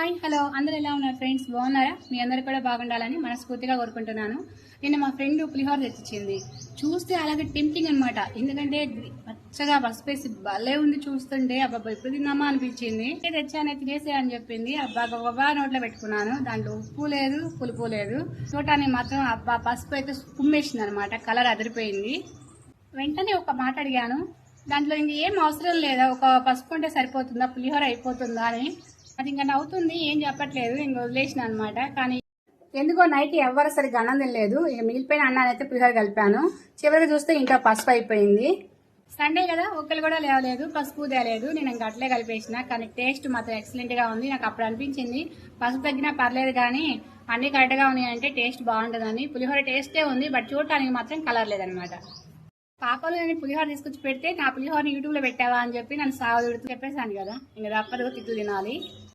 Hi hello. అందరు ఎలా ఉన్నారు ఫ్రెండ్స్? బాగున్నారా? మీ అందరు కూడా బాగుండాలని మనస్ఫూర్తిగా కోరుకుంటున్నాను. నిన్న మా ఫ్రెండ్ పులిహోర తెచ్చింది చూస్తే అలాగే టెంప్టింగ్ అనమాట ఎందుకంటే పచ్చగా పసుపేసి భలే ఉంది చూస్తుంటే. అబ్బాబా ఇప్పుడు తిన్నామా అనిపించింది. "ఏ తెచ్చానే తినేసే అని చెప్పింది. అబ్బా గొప్ప నోట్లో పెట్టుకున్నాను. దాంట్లో ఉప్పు లేదు పులుపు లేదు. చూడటానికి మాత్రం అబ్బా పసుపు అయితే కుమ్మేసింది అనమాట కలర్ అదిరిపోయింది. వెంటనే ఒక మాట అడిగాను. దాంట్లో ఇంక ఏం అవసరం లేదా? ఒక పసుపు ఉంటే సరిపోతుందా? పులిహోర అయిపోతుందా అని. అది ఇంకా నవ్వుతుంది ఏం చెప్పట్లేదు ఇంక వదిలేసిన అనమాట కానీ ఎందుకో నైట్ ఎవరు సరిగ్గా అన్నం తినలేదు. ఇక మిగిలిపోయిన అన్నాన్ని అయితే పులిహోర కలిపాను. చివరికి చూస్తే ఇంకా పసుపు అయిపోయింది. సండే కదా ఒక్కరు కూడా లేవలేదు పసుపు తేలేదు. నేను ఇంకా అట్లే కలిపేసిన. కానీ టేస్ట్ మాత్రం ఎక్సలెంట్గా ఉంది. నాకు అప్పుడు అనిపించింది పసుపు తగ్గినా పర్లేదు కానీ అన్ని కరెక్ట్గా ఉన్నాయంటే టేస్ట్ బాగుంటుందని. పులిహోర టేస్టే ఉంది బట్ చూడటానికి మాత్రం కలర్ లేదనమాట పాపలు నేను పులిహోర తీసుకొచ్చి పెడితే నా పులిహోర యూట్యూబ్లో పెట్టావా? అని చెప్పి నన్ను సాగు చెప్పేశాను కదా. ఇంకా తప్పదు తిట్లు తినాలి.